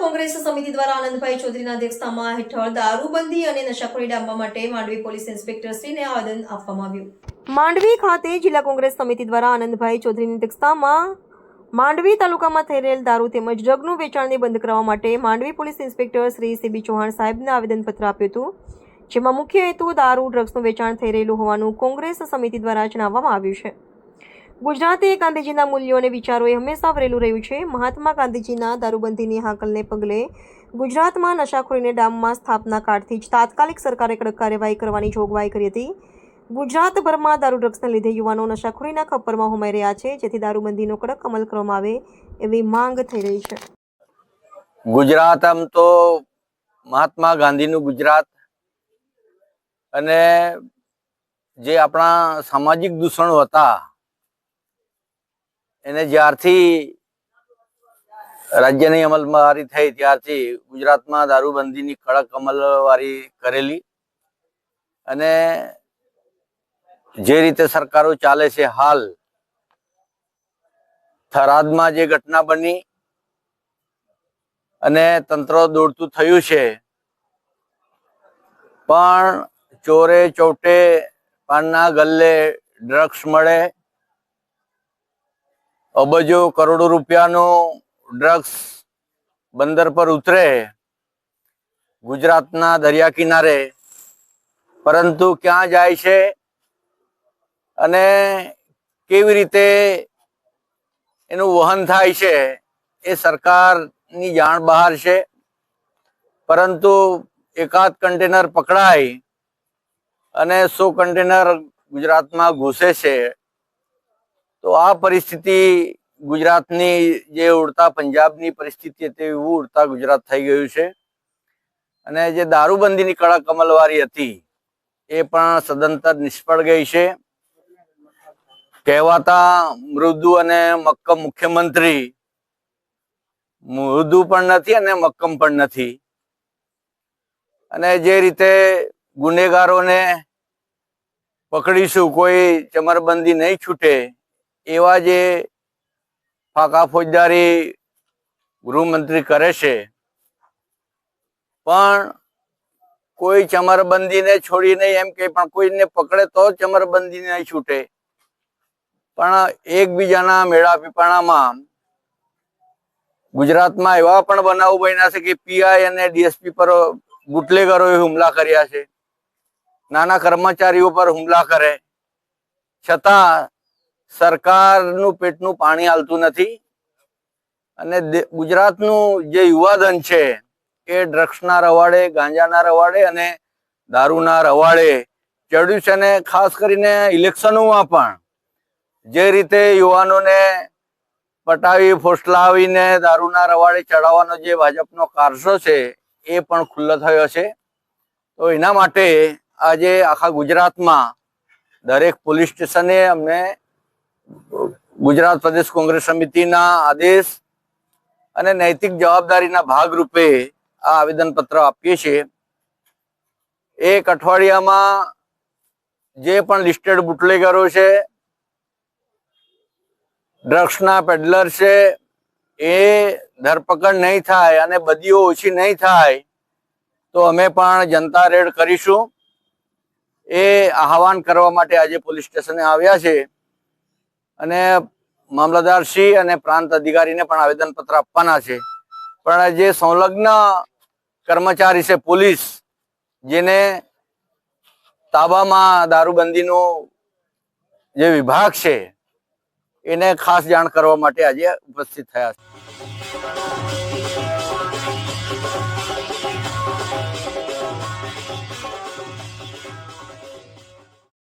કોંગ્રેસ સમિતિ દ્વારા આનંદભાઈ ચૌધરીના અધ્યક્ષતામાં હેઠળ દારૂબંધી અને નશાખોરી ડામવા માટે માંડવી પોલીસ ઇન્સ્પેક્ટરશ્રીને આવેદન આપવામાં આવ્યું. માંડવી ખાતે જિલ્લા કોંગ્રેસ સમિતિ દ્વારા આનંદભાઈ ચૌધરીની અધ્યક્ષતામાં માંડવી તાલુકામાં થઈ રહેલ દારૂ તેમજ ડ્રગનું વેચાણને બંધ કરવા માટે Mandvi police inspector Shri C B Chauhan સાહેબને આવેદનપત્ર આપ્યું હતું, જેમાં મુખ્ય હેતુ દારૂ, ડ્રગ્સનું વેચાણ થઈ રહેલું હોવાનું કોંગ્રેસ સમિતિ દ્વારા જણાવવામાં આવ્યું છે. ગુજરાતે ગાંધીજીના મૂલ્યો અને વિચારોએ હંમેશા વરેલું રહ્યું છે. મહાત્મા ગાંધીજીના દારૂબંધીની હાકલને પગલે ગુજરાતમાં નશાખોરીને ડામમાં સ્થાપના કાળથી જ તાત્કાલિક સરકારે કડક કાર્યવાહી કરવાની જોગવાઈ કરી હતી. ગુજરાતભરમાં દારૂ ડ્રગ્સને લીધે યુવાનો નશાખોરીના ખપ્પરમાં હોમાઈ રહ્યા છે, જેથી દારૂબંધીનો કડક અમલ કરવામાં આવે એવી માંગ થઈ રહી છે. ગુજરાત આમ તો મહાત્મા ગાંધીનું ગુજરાત અને જે આપણા સામાજિક દૂષણો હતા એને જ્યારથી રાજ્યની અમલવારી થઈ, ત્યારથી ગુજરાતમાં દારૂબંધીની કડક અમલવારી કરેલી અને જે રીતે સરકારો ચાલે છે હાલ, થરાદમાં જે ઘટના બની અને તંત્ર દોડતું થયું છે, પણ ચોરે ચોટે પાનના ગલ્લે ડ્રગ્સ મળે અબજો કરોડો રૂપિયાનું ડ્રગ્સ બંદર પર ઉતરે ગુજરાતના દરિયા કિનારે. પરંતુ ક્યાં જાય છે અને કેવી રીતે એનું વહન થાય છે એ સરકારની જાણ બહાર છે. પરંતુ એકાદ કન્ટેનર પકડાય અને સો કન્ટેનર ગુજરાતમાં ઘૂસે છે. તો આ પરિસ્થિતિ ગુજરાતની જે ઉડતા પંજાબની પરિસ્થિતિ હતી, એવું ઉડતા ગુજરાત થઈ ગયું છે. અને જે દારૂબંધીની કળા કમલવારી હતી, એ પણ સદંતર નિષ્ફળ ગઈ છે. કહેવાતા મૃદુ અને મક્કમ મુખ્યમંત્રી મૃદુ પણ નથી અને મક્કમ પણ નથી. અને જે રીતે ગુનેગારોને પકડીશું, કોઈ ચમરબંધી નહીં છૂટે એવા જે ફાકા ફોજદારી ગૃહમંત્રી કરે છે, પણ કોઈ ચમરબંધીને છોડી એમ કે પણ કોઈને પકડે તો ચમરબંધી નહીં છૂટે. પણ એકબીજાના મેળા પીપાણામાં ગુજરાતમાં એવા પણ બનાવો બન્યા છે કે પીઆઈ અને ડીએસપી પર ગુટલેગરોએ હુમલા કર્યા છે. નાના કર્મચારીઓ પર હુમલા કરે. છતાં સરકારનું પેટનું પાણી હાલતું નથી. અને ગુજરાતનું જે યુવાધન છે, એ ડ્રગ્સના રવાડે, ગાંજાના રવાડે અને દારૂના રવાડે ચડ્યું છે અને ખાસ કરીને ઇલેક્શનોમાં પણ જે રીતે યુવાનોને પટાવી, ફોસલાવીને દારૂના રવાડે ચડાવવાનો જે ભાજપનો કારસો છે, એ પણ ખુલ્લો થયો છે. તો એના માટે આજે આખા ગુજરાતમાં દરેક પોલીસ સ્ટેશને અમને ગુજરાત પ્રદેશ કોંગ્રેસ સમિતિના આદેશ અને નૈતિક જવાબદારીના ભાગરૂપે આ આવેદનપત્ર આપીએ છીએ. એક અઠવાડિયામાં જે પણ લિસ્ટેડ બુટલેગરો છે, ડ્રગ્સના પેડલર છે, એ ધરપકડ નહીં થાય અને બદીઓ ઓછી નહીં થાય, તો અમે પણ જનતા રેડ કરીશું. એ આહવાન કરવા માટે આજે પોલીસ સ્ટેશને આવ્યા છે. અને મામલતદારશ્રી અને પ્રાંત અધિકારીને પણ આવેદનપત્ર આપવાના છે. પણ જે સંલગ્ન કર્મચારી છે પોલીસ, જેને તાબામાં દારૂબંધીનો જે વિભાગ છે, એને ખાસ જાણ કરવા માટે આજે ઉપસ્થિત થયા છે.